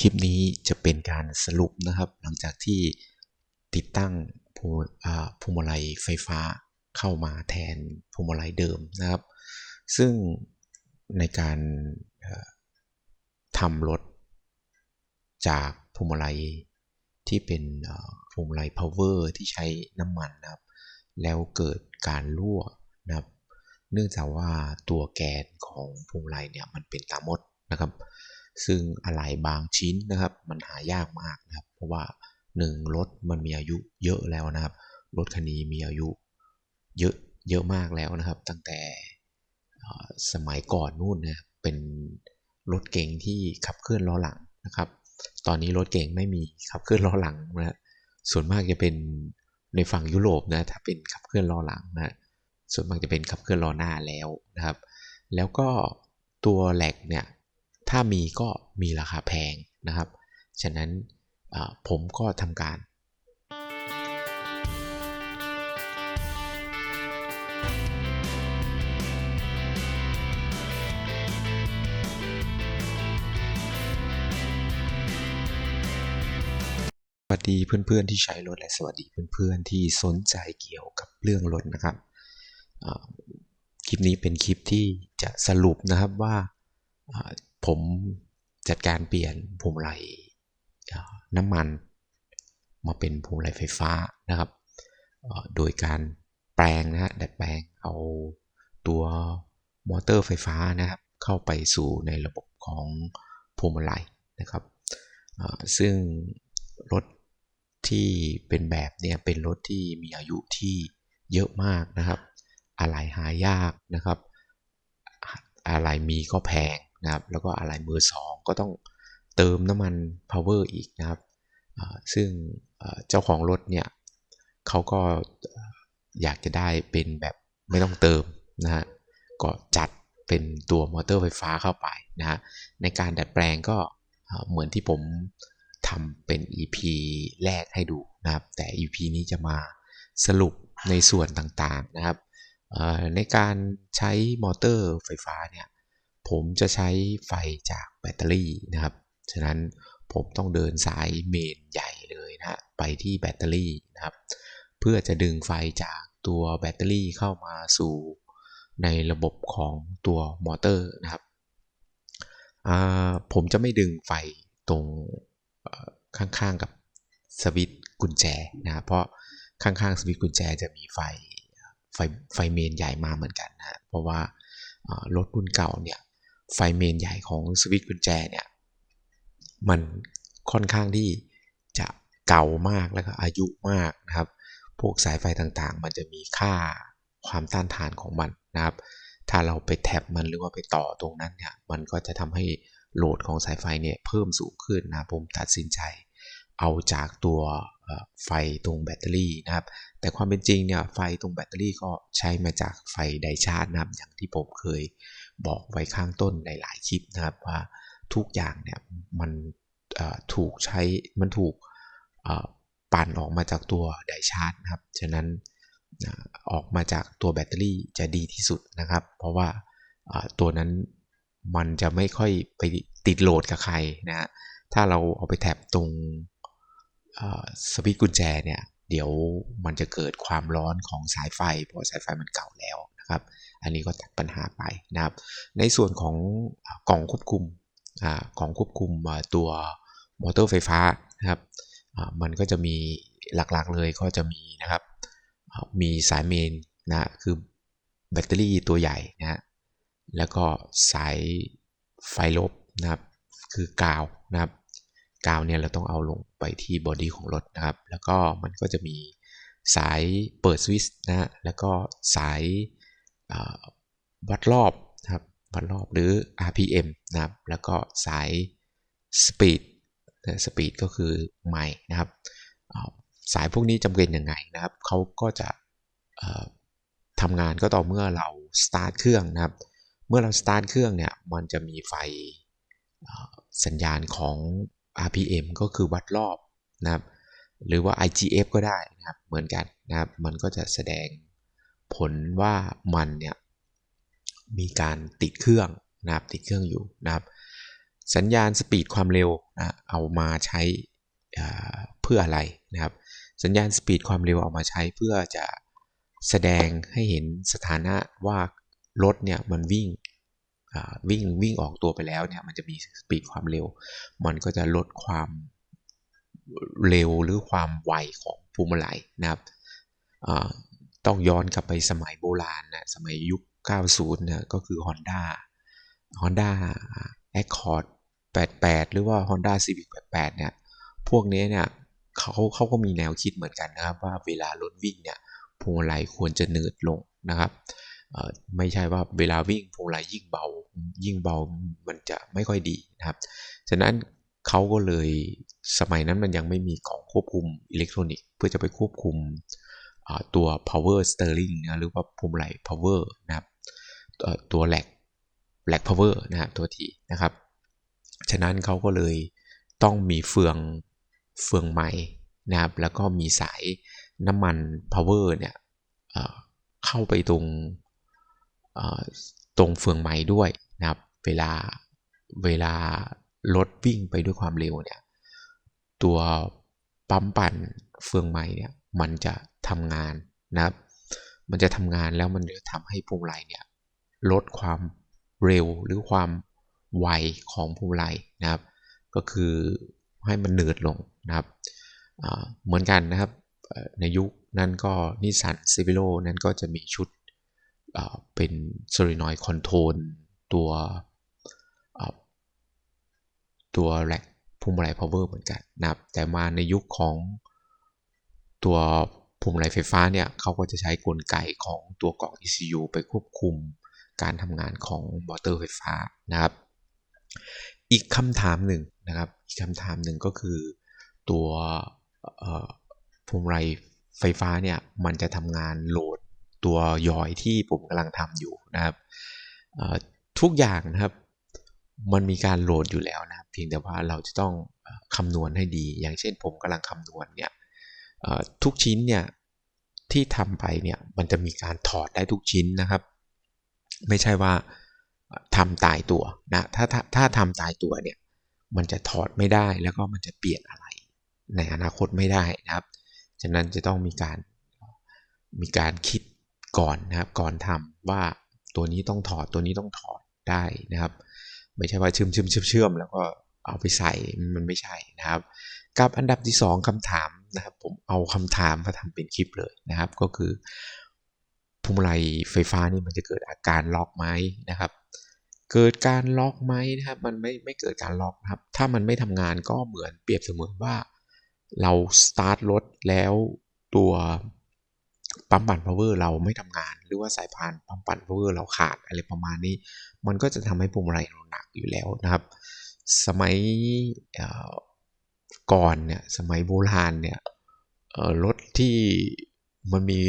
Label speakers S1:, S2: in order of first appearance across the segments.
S1: คลิปนี้จะเป็นการสรุปนะครับ หลังจากที่ติดตั้งพวงอ่าพวงมาลัยไฟฟ้าเข้ามาแทนพวงมาลัยเดิมนะครับ ซึ่งในการทำรถจากพวงมาลัยที่เป็นพวงมาลัย power ที่ใช้น้ำมันนะครับ แล้วเกิดการรั่วนะครับ เนื่องจากว่าตัวแกนของพวงมาลัยเนี่ยมันเป็นตามดนะครับ ซึ่งอะไหล่บางชิ้นนะครับ มันหายากมากนะครับ เพราะว่าหนึ่งรถมันมีอายุเยอะแล้วนะครับ รถคันนี้มีอายุเยอะเยอะมากแล้วนะครับ ตั้งแต่สมัยก่อนนู่นนะเป็นรถเก๋งที่ขับเคลื่อนล้อหลังนะครับ ตอนนี้รถเก๋งไม่มีขับเคลื่อนล้อหลังนะส่วนมากจะเป็นในฝั่งยุโรปนะถ้าเป็นขับเคลื่อนล้อหลังนะส่วนมากจะเป็นขับเคลื่อนล้อหน้าแล้วนะครับ แล้วก็ตัวแหลกเนี่ย ถ้ามีก็มีราคาแพงนะครับ ฉะนั้นผมก็ทำการสวัสดีเพื่อนๆที่ใช้รถและสวัสดีเพื่อนๆที่สนใจเกี่ยวกับเรื่องรถนะครับคลิปนี้เป็นคลิปที่จะสรุปนะครับว่า ผมจัดการเปลี่ยนพวงมาลัยน้ำมันมาเป็นพวงมาลัยไฟฟ้านะครับ โดยการแปลงนะฮะดัดแปลงเอาตัวมอเตอร์ไฟฟ้านะครับ เข้าไปสู่ในระบบของพวงมาลัยนะครับ ซึ่งรถที่เป็นแบบเนี่ยเป็นรถที่มีอายุที่เยอะมากนะครับ อะไรหายากนะครับ อะไรมีก็แพง นะครับแล้วก็อะไรมือสองก็ต้องเติมน้ำมัน power อีกนะครับซึ่งเจ้าของรถเนี่ยเขาก็อยากจะได้เป็นแบบไม่ต้องเติมนะฮะก็จัดเป็นตัวมอเตอร์ไฟฟ้าเข้าไปนะฮะในการดัดแปลงก็เหมือนที่ผมทำเป็น EP แรกให้ดูนะครับ แต่ EP นี้จะมาสรุปในส่วนต่างๆนะครับในการใช้มอเตอร์ไฟฟ้าเนี่ย ผมจะใช้ไฟจากแบตเตอรี่นะครับ ฉะนั้นผมต้องเดินสายเมนใหญ่เลยนะไปที่แบตเตอรี่นะครับ เพื่อจะดึงไฟจากตัวแบตเตอรี่เข้ามาสู่ในระบบของตัวมอเตอร์นะครับ ผมจะไม่ดึงไฟตรงข้างๆกับสวิตช์กุญแจนะเพราะข้างๆสวิตช์กุญแจจะมีไฟไฟไฟเมนใหญ่มาเหมือนกันนะเพราะว่าอ่ารถรุ่นเก่าเนี่ย ไฟเมนใหญ่ของสวิตช์กุญแจเนี่ยมันค่อนข้างที่จะเก่ามากแล้วก็อายุมากนะครับ พวกสายไฟต่างๆ มันจะมีค่าความต้านทานของมันนะครับ ถ้าเราไปแท็บมันหรือว่าไปต่อตรงนั้นเนี่ยมันก็จะทำให้โหลดของสายไฟเนี่ยเพิ่มสูงขึ้นนะผมตัดสินใจเอาจากตัวไฟตรงแบตเตอรี่นะครับ แต่ความเป็นจริงเนี่ยไฟตรงแบตเตอรี่ก็ใช้มาจากไฟไดชาร์จนะครับอย่างที่ผมเคย บอกไว้ข้างต้นในหลายคลิปนะครับว่าทุกอย่างเนี่ยมันถูกใช้มันถูกปั่นออกมาจากตัวไดชาร์จนะครับ ฉะนั้นออกมาจากตัวแบตเตอรี่จะดีที่สุดนะครับ เพราะว่าตัวนั้นมันจะไม่ค่อยไปติดโหลดกับใครนะฮะถ้าเราเอาไปแท็บตรงสวิตช์กุญแจเนี่ย เดี๋ยวมันจะเกิดความร้อนของสายไฟ เพราะสายไฟมันเก่าแล้ว นะครับ อันนี้ก็ตัดปัญหาไปนะครับ ในส่วนของกล่องควบคุมกล่องควบคุมตัวมอเตอร์ไฟฟ้านะครับมันก็จะมีหลักๆเลยก็จะมีนะครับมีสายเมนนะคือแบตเตอรี่ตัวใหญ่นะฮะแล้วก็สายไฟลบนะครับคือกาวนะครับกาวเนี่ยเราต้องเอาลงไปที่บอดี้ของรถนะครับ แล้วก็มันก็จะมีสายเปิดสวิตช์นะฮะแล้วก็สาย วัดรอบนะครับวัดรอบหรือ RPM นะครับ แล้วก็สาย speed สปีดก็คือไมล์นะครับสายพวกนี้จำเป็นยังไงนะครับเขาก็จะทำงานก็ต่อเมื่อเราสตาร์ทเครื่องนะครับ เมื่อเราสตาร์ทเครื่องเนี่ยมันจะมีไฟสัญญาณของ RPM ก็คือวัดรอบนะครับ หรือว่า IGF ก็ได้นะครับ เหมือนกันนะครับ มันก็จะแสดง ผลว่ามันเนี่ยมีการติดเครื่องนะครับติดเครื่องอยู่นะครับ สัญญาณสปีดความเร็วนะเอามาใช้เพื่ออะไรนะครับ สัญญาณสปีดความเร็วเอามาใช้เพื่อจะแสดงให้เห็นสถานะว่ารถเนี่ยมันวิ่งวิ่งวิ่งออกตัวไปแล้วเนี่ยมันจะมีสปีดความเร็ว มันก็จะลดความเร็วหรือความไวของภูมิไหลนะครับ ต้องย้อนกลับไปสมัยโบราณนะสมัยยุค 90เนี่ยก็คือ Honda Honda Accord 88 หรือว่า Honda Civic 88 เนี่ย พวกนี้เนี่ยเขาเขาก็มีแนวคิดเหมือนกันนะครับ ว่าเวลารถวิ่งเนี่ยพวงมาลัยควรจะเนิดลงนะครับไม่ใช่ว่าเวลาวิ่งพวงมาลัยยิ่งเบายิ่งเบามันจะไม่ค่อยดีนะครับ ฉะนั้นเขาก็เลยสมัยนั้นมันยังไม่มีของควบคุมอิเล็กทรอนิกส์ เพื่อจะไปควบคุม ตัว power steering นะหรือว่าพวงมาลัย power นะครับตัวแหลกแหลก power นะครับตัวทีนะครับ ฉะนั้นเขาก็เลยต้องมีเฟืองเฟืองใหม่นะครับแล้วก็มีสายน้ำมัน power เนี่ยเข้าไปตรงตรงเฟืองไม้ด้วยนะครับเวลาเวลารถวิ่งไปด้วยความเร็วเนี่ยตัวปั๊มปั่นเฟืองไม้เนี่ย มันจะทำงานนะครับ มันจะทำงานแล้วมันจะทำให้พวงมาลัยเนี่ยลดความเร็วหรือความไวของพวงมาลัยนะครับ ก็คือให้มันเนืดลงนะครับเหมือนกันนะครับในยุคนั้นก็นิสสันเซฟิโลนั้นก็จะมีชุดเป็นโซลินอยคอนโทรลตัวตัวแหลกพวงมาลัยพาวเวอร์เหมือนกันนะครับ แต่มาในยุคของ ตัวพวงมาลัยไฟฟ้าเนี่ยเขาก็จะใช้กลไกของตัวกล่อง ECU ไปควบคุมการทำงานของมอเตอร์ไฟฟ้านะครับ อีกคำถามหนึ่งนะครับ อีกคำถามหนึ่งก็คือตัวพวงมาลัยไฟฟ้าเนี่ยมันจะทำงานโหลดตัวยอยที่ผมกำลังทำอยู่นะครับทุกอย่างนะครับมันมีการโหลดอยู่แล้วนะครับเพียงแต่ว่าเราจะต้องคำนวณให้ดี อย่างเช่นผมกำลังคำนวณเนี่ย ทุกชิ้นเนี่ยที่ทำไปเนี่ยมันจะมีการถอดได้ทุกชิ้นนะครับ ไม่ใช่ว่าทำตายตัวนะถ้าถ้าถ้าทำตายตัวเนี่ยมันจะถอดไม่ได้แล้วก็มันจะเปลี่ยนอะไร ในอนาคตไม่ได้นะครับ ฉะนั้นจะต้องมีการมีการคิดก่อนนะครับ ก่อนทำว่าตัวนี้ต้องถอดตัวนี้ต้องถอดได้นะครับ ไม่ใช่ว่าเชื่อมเชื่อมเชื่อมแล้วก็เอาไปใส่มันไม่ใช่นะครับ กับอันดับที่ 2คำถาม นะครับผมเอาคำถามมาทำเป็นคลิปเลยนะครับ ก็คือพวงมาลัยไฟฟ้านี่มันจะเกิดอาการล็อกไหมนะครับ เกิดการล็อกไหมนะครับ มันไม่ไม่เกิดการล็อกนะครับ ถ้ามันไม่ทำงานก็เหมือนเปรียบเสมือนว่าเราสตาร์ทรถแล้วตัวปั๊มปั่นพาวเวอร์เราไม่ทำงาน หรือว่าสายพานปั๊มปั่นพาวเวอร์เราขาดอะไรประมาณนี้ มันก็จะทำให้พวงมาลัยเราหนักอยู่แล้วนะครับ สมัย ก่อนเนี่ยสมัยโบราณเนี่ยรถที่มันมี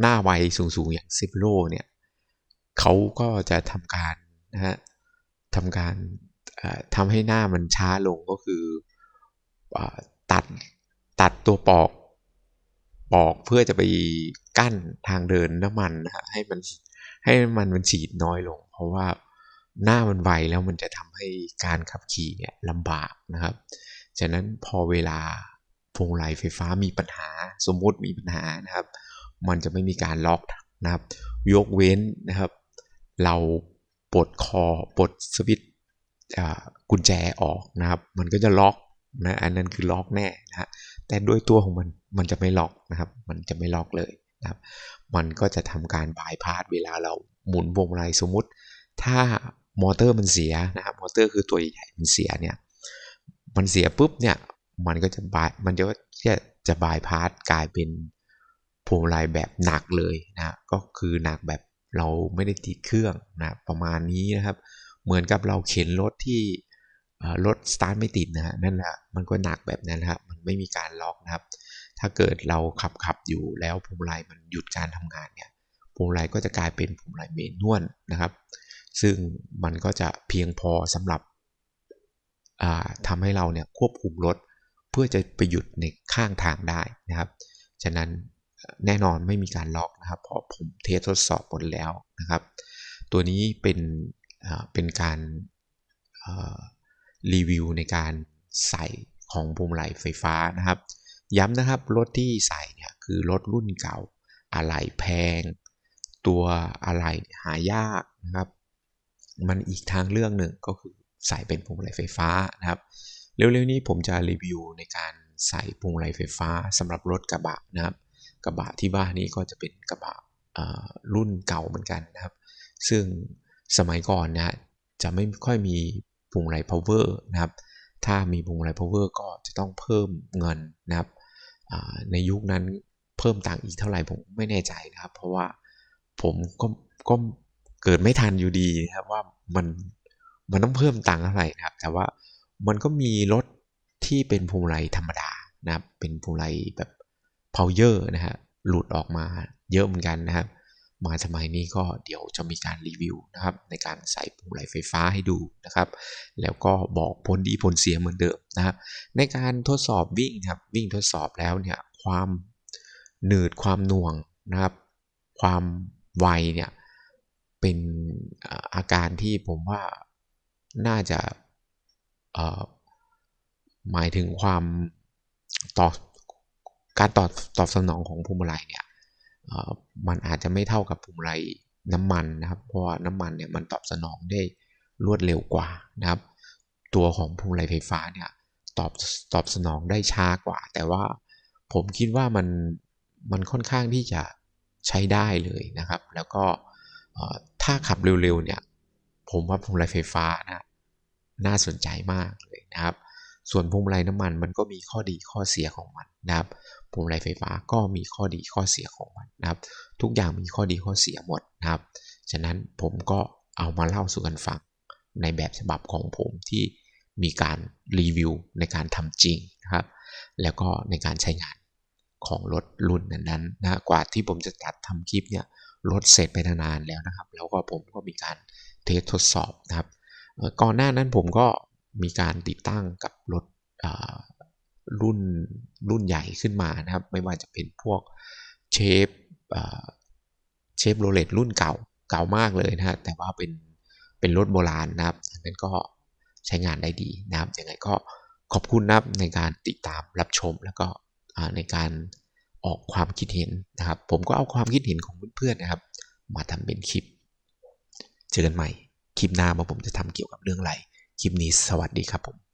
S1: หน้าไวสูงๆ อย่างซิปโลเนี่ยเขาก็จะทำการนะฮะทำการทำให้หน้ามันช้าลงก็คือตัดตัดตัวปอกปอกเพื่อจะไปกั้นทางเดินน้ำมันนะฮะให้มันให้มันมันฉีดน้อยลง เพราะว่าหน้ามันไวแล้วมันจะทำให้การขับขี่เนี่ยลำบากนะครับ ฉะนั้นพอเวลาพวงไลไฟฟ้ามีปัญหาสมมติมีปัญหานะครับ มันจะไม่มีการล็อกนะครับ ยกเว้นนะครับ เราปลดคอปลดสวิตช์กุญแจออกนะครับ มันก็จะล็อกนะอันนั้นคือล็อกแน่นะฮะแต่ด้วยตัวของมันมันจะไม่ล็อกนะครับ มันจะไม่ล็อกเลยนะครับ มันก็จะทำการบายพาสเวลาเราหมุนวงไรสมมุติ ถ้ามอเตอร์มันเสียนะครับมอเตอร์คือตัวใหญ่มันเสียเนี่ย มันเสียปุ๊บเนี่ยมันก็จะบายมันจะจะจะบายพาสกลายเป็นพวงมาลัยแบบหนักเลยนะก็คือหนักแบบเราไม่ได้ติดเครื่องนะประมาณนี้นะครับ เหมือนกับเราเข็นรถที่รถสตาร์ทไม่ติดนะฮะนั่นแหละมันก็หนักแบบนั้นครับมันไม่มีการล็อกนะครับ ถ้าเกิดเราขับขับอยู่แล้วพวงมาลัยมันหยุดการทำงานเนี่ยพวงมาลัยก็จะกลายเป็นพวงมาลัยเมนนวลนะครับ ซึ่งมันก็จะเพียงพอสำหรับ ทำให้เราเนี่ยควบคุมรถ เพื่อจะไปหยุดในข้างทางได้นะครับ ฉะนั้นแน่นอนไม่มีการล็อกนะครับ เพราะผมเทสทดสอบหมดแล้วนะครับ ตัวนี้เป็นเป็นการรีวิวในการใส่ของพวงมาลัยไฟฟ้านะครับ ย้ำนะครับรถที่ใส่เนี่ยคือรถรุ่นเก่าอะไหล่แพง ตัวอะไหล่หายากนะครับ มันอีกทางเรื่องหนึ่งก็คือ ใส่เป็นพวงมาลัยไฟฟ้านะครับ เร็วๆนี้ผมจะรีวิวในการใส่พวงมาลัยไฟฟ้าสำหรับรถกระบะนะครับ กระบะที่ว่านี้ก็จะเป็นกระบะรุ่นเก่าเหมือนกันนะครับ ซึ่งสมัยก่อนนะจะไม่ค่อยมีพวงมาลัย power นะครับ ถ้ามีพวงมาลัย power ก็จะต้องเพิ่มเงินนะครับในยุคนั้นเพิ่มตังค์อีกเท่าไหร่ผมไม่แน่ใจนะครับ เพราะว่าผมก็ก็เกิดไม่ทันอยู่ดีนะครับว่ามัน มันต้องเพิ่มตังค์เท่าไหร่นะครับ แต่ว่ามันก็มีรถที่เป็นพวงมาลัยธรรมดานะครับ เป็นพวงมาลัยแบบ power นะฮะหลุดออกมาเยอะเหมือนกันนะครับ มาสมัยนี้ก็เดี๋ยวจะมีการรีวิวนะครับ ในการใส่พวงมาลัยไฟฟ้าให้ดูนะครับ แล้วก็บอกผลดีผลเสียเหมือนเดิมนะครับ ในการทดสอบวิ่งครับวิ่งทดสอบแล้วเนี่ยความหนืดความหน่วงนะครับ ความไวเนี่ยเป็นอาการที่ผมว่า น่าจะหมายถึงความตอบการตอบตอบสนองของพวงมาลัยเนี่ยมันอาจจะไม่เท่ากับพวงมาลัยน้ำมันนะครับ เพราะว่าน้ำมันเนี่ยมันตอบสนองได้รวดเร็วกว่านะครับ ตัวของพวงมาลัยไฟฟ้าเนี่ยตอบตอบสนองได้ช้ากว่า แต่ว่าผมคิดว่ามันมันค่อนข้างที่จะใช้ได้เลยนะครับ แล้วก็ถ้าขับเร็วๆเนี่ยผมว่าพวงมาลัยไฟฟ้านะ น่าสนใจมากเลยนะครับ ส่วนพวงมาลัยน้ำมันมันก็มีข้อดีข้อเสียของมันนะครับพวงมาลัยไฟฟ้าก็มีข้อดีข้อเสียของมันนะครับ ทุกอย่างมีข้อดีข้อเสียหมดนะครับ ฉะนั้นผมก็เอามาเล่าสู่กันฟังในแบบฉบับของผมที่มีการรีวิวในการทำจริงนะครับ แล้วก็ในการใช้งานของรถรุ่นนั้นๆนะกว่าที่ผมจะตัดทำคลิปเนี่ยรถเสร็จไปนานแล้วนะครับ แล้วก็ผมก็มีการเทสทดสอบนะครับ ก่อนหน้านั้นผมก็มีการติดตั้งกับรถรุ่นรุ่นใหญ่ขึ้นมานะครับ ไม่ว่าจะเป็นพวกเชฟเชฟโรเลตรุ่นเก่าเก่ามากเลยนะฮะแต่ว่าเป็นเป็นรถโบราณนะครับอันนั้นก็ใช้งานได้ดีนะครับยังไงก็ขอบคุณนะครับในการติดตามรับชมแล้วก็ในการออกความคิดเห็นนะครับ ผมก็เอาความคิดเห็นของเพื่อนๆนะครับ มาทำเป็นคลิป เจอกันใหม่ คลิปหน้าว่าผมจะทำเกี่ยวกับเรื่องอะไร คลิปนี้สวัสดีครับผม